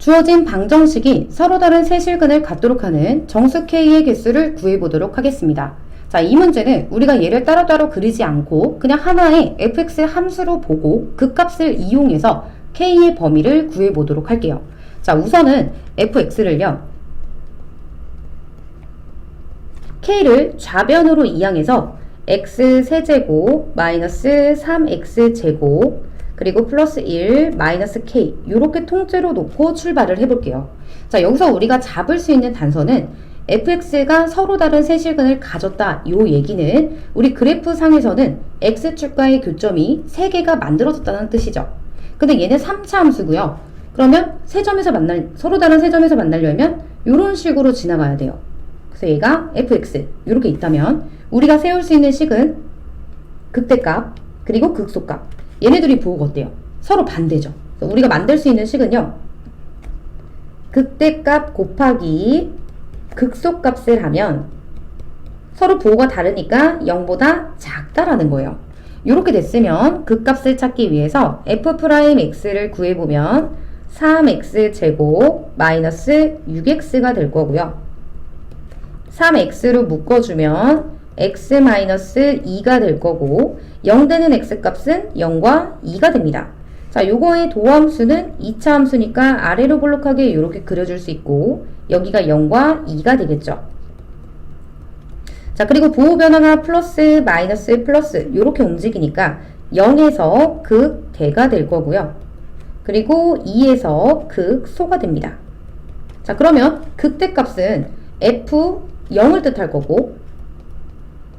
주어진 방정식이 서로 다른 세 실근을 갖도록 하는 정수 K의 개수를 구해보도록 하겠습니다. 자, 이 문제는 우리가 얘를 따로따로 그리지 않고 그냥 하나의 fx 함수로 보고 그 값을 이용해서 K의 범위를 구해보도록 할게요. 자, 우선은 fx를요. K를 좌변으로 이항해서 x 세제곱 마이너스 3x 제곱 그리고 플러스 1 마이너스 k 이렇게 통째로 놓고 출발을 해볼게요. 자 여기서 우리가 잡을 수 있는 단서는 fx가 서로 다른 세 실근을 가졌다 요 얘기는 우리 그래프 상에서는 x축과의 교점이 3개가 만들어졌다는 뜻이죠. 근데 얘는 3차 함수고요. 그러면 세 점에서 만날 서로 다른 세 점에서 만나려면 이런 식으로 지나가야 돼요. 그래서 얘가 fx 이렇게 있다면 우리가 세울 수 있는 식은 극대값 그리고 극소값 얘네들이 부호가 어때요? 서로 반대죠. 우리가 만들 수 있는 식은요. 극대값 곱하기 극소값을 하면 서로 부호가 다르니까 0보다 작다라는 거예요. 이렇게 됐으면 그 값을 찾기 위해서 f'x를 구해보면 3x 제곱 마이너스 6x가 될 거고요. 3x로 묶어주면 x 마이너스 2가 될 거고 0 되는 x 값은 0과 2가 됩니다. 자, 요거의 도함수는 2차 함수니까 아래로 볼록하게 이렇게 그려줄 수 있고 여기가 0과 2가 되겠죠. 자, 그리고 부호 변화가 플러스, 마이너스, 플러스 이렇게 움직이니까 0에서 극 대가 될 거고요. 그리고 2에서 극 소가 됩니다. 자, 그러면 극대 값은 f 0을 뜻할 거고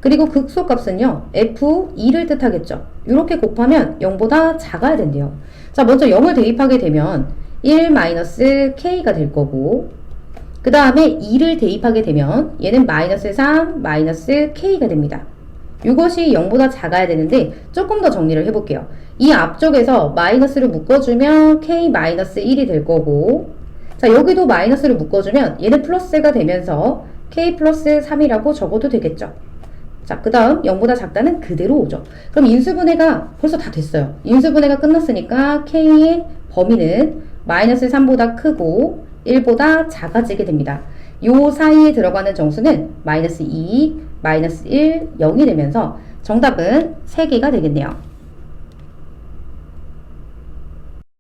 그리고 극소 값은요 f2를 뜻하겠죠. 이렇게 곱하면 0보다 작아야 된대요. 자 먼저 0을 대입하게 되면 1 k가 될 거고 그 다음에 2를 대입하게 되면 얘는 마이너스 3 마이너스 k가 됩니다. 이것이 0보다 작아야 되는데 조금 더 정리를 해볼게요. 이 앞쪽에서 마이너스를 묶어주면 k 마이너스 1이 될 거고 자 여기도 마이너스를 묶어주면 얘는 플러스가 되면서 k 플러스 3이라고 적어도 되겠죠. 자, 그 다음 0보다 작다는 그대로 오죠. 그럼 인수분해가 벌써 다 됐어요. 인수분해가 끝났으니까 k의 범위는 마이너스 3보다 크고 1보다 작아지게 됩니다. 요 사이에 들어가는 정수는 마이너스 2, 마이너스 1, 0이 되면서 정답은 3개가 되겠네요.